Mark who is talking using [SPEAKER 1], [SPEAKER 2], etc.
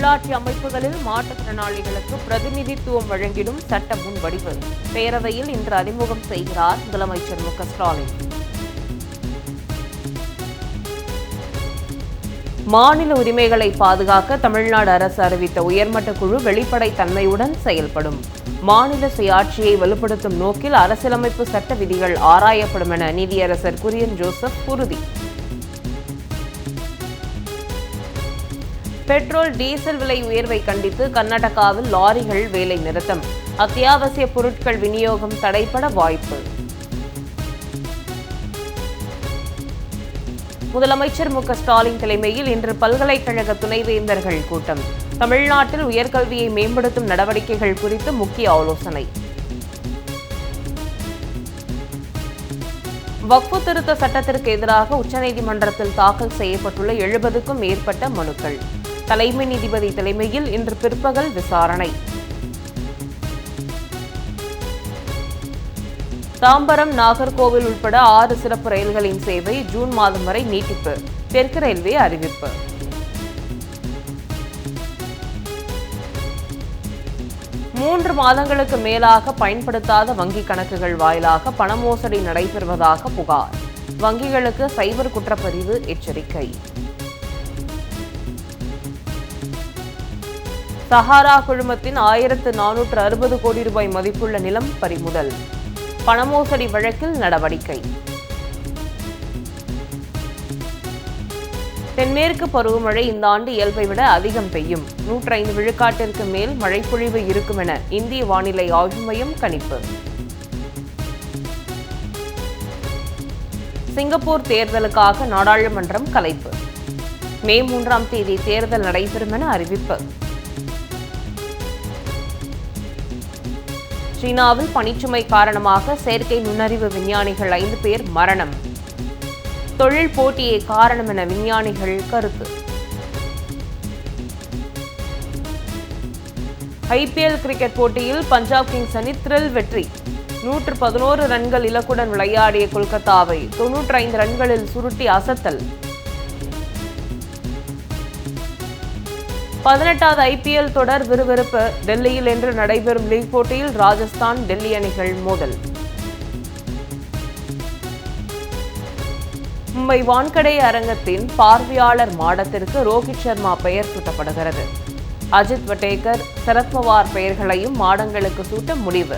[SPEAKER 1] உள்ளாட்சி அமைப்புகளில் மாற்றுத்திறனாளிகளுக்கு பிரதிநிதித்துவம் வழங்கிடும் சட்ட முன்வடிவு. பேரவையில் இன்று அறிமுகம் செய்கிறார் முதலமைச்சர் மு க ஸ்டாலின். மாநில உரிமைகளை பாதுகாக்க தமிழ்நாடு அரசு அறிவித்த உயர்மட்ட குழு வெளிப்படை தன்மையுடன் செயல்படும். மாநில சுயாட்சியை வலுப்படுத்தும் நோக்கில் அரசியலமைப்பு சட்ட விதிகள் ஆராயப்படும் என நீதியரசர் குரியன் ஜோசப் உறுதி. பெட்ரோல் டீசல் விலை உயர்வை கண்டித்து கர்நாடகாவில் லாரிகள் வேலை நிறுத்தம். அத்தியாவசிய பொருட்கள் விநியோகம் தடைபட வாய்ப்பு. முதலமைச்சர் மு ஸ்டாலின் தலைமையில் இன்று பல்கலைக்கழக துணைவேந்தர்கள் கூட்டம். தமிழ்நாட்டில் உயர்கல்வியை மேம்படுத்தும் நடவடிக்கைகள் குறித்து முக்கிய ஆலோசனை. வக்ஃபு திருத்த சட்டத்திற்கு எதிராக உச்சநீதிமன்றத்தில் தாக்கல் செய்யப்பட்டுள்ள எழுபதுக்கும் மேற்பட்ட மனுக்கள். தலைமை நீதிபதி தலைமையில் இன்று பிற்பகல் விசாரணை. தாம்பரம் நாகர்கோவில் உட்பட ஆறு சிறப்பு ரயில்களின் சேவை ஜூன் மாதம் வரை நீட்டிப்பு. தெற்கு ரயில்வே அறிவிப்பு. மூன்று மாதங்களுக்கு மேலாக பயன்படுத்தாத வங்கி கணக்குகள் வாயிலாக பண மோசடி நடைபெறுவதாக புகார். வங்கிகளுக்கு சைபர் குற்றப்பதிவு எச்சரிக்கை. சஹாரா குழுமத்தின் ஆயிரத்து நானூற்று அறுபது கோடி ரூபாய் மதிப்புள்ள நிலம் பறிமுதல். பணமோசடி வழக்கில் நடவடிக்கை. தென்மேற்கு பருவமழை இந்த ஆண்டு இயல்பை விட அதிகம் பெய்யும். நூற்றி ஐந்து விழுக்காட்டிற்கு மேல் மழைப்பொழிவு இருக்கும் என இந்திய வானிலை ஆய்வு மையம் கணிப்பு. சிங்கப்பூர் தேர்தலுக்காக நாடாளுமன்றம் கலைப்பு. மே மூன்றாம் தேதி தேர்தல் நடைபெறும் என அறிவிப்பு. சீனாவில் பனிச்சுமை காரணமாக செயற்கை நுண்ணறிவு விஞ்ஞானிகள் ஐந்து பேர் மரணம். தொழில் போட்டியே காரணம் என விஞ்ஞானிகள் கருத்து. ஐபிஎல் கிரிக்கெட் போட்டியில் பஞ்சாப் கிங்ஸ் அணி த்ரில் வெற்றி. நூற்று பதினோரு ரன்கள் இலக்குடன் விளையாடிய கொல்கத்தாவை தொன்னூற்றி ஐந்து ரன்களில் சுருட்டி அசத்தல். பதினெட்டாவது ஐபிஎல் தொடர் விறுவிறுப்பு. டெல்லியில் இன்று நடைபெறும் லீக் போட்டியில் ராஜஸ்தான் டெல்லி அணிகள் மோதல். மும்பை வான்கடை அரங்கத்தின் பார்வையாளர் மாடத்திற்கு ரோஹித் சர்மா பெயர் சூட்டப்படுகிறது. அஜித் வட்டேகர் சரத்பவார் பெயர்களையும் மாடங்களுக்கு சூட்ட முடிவு.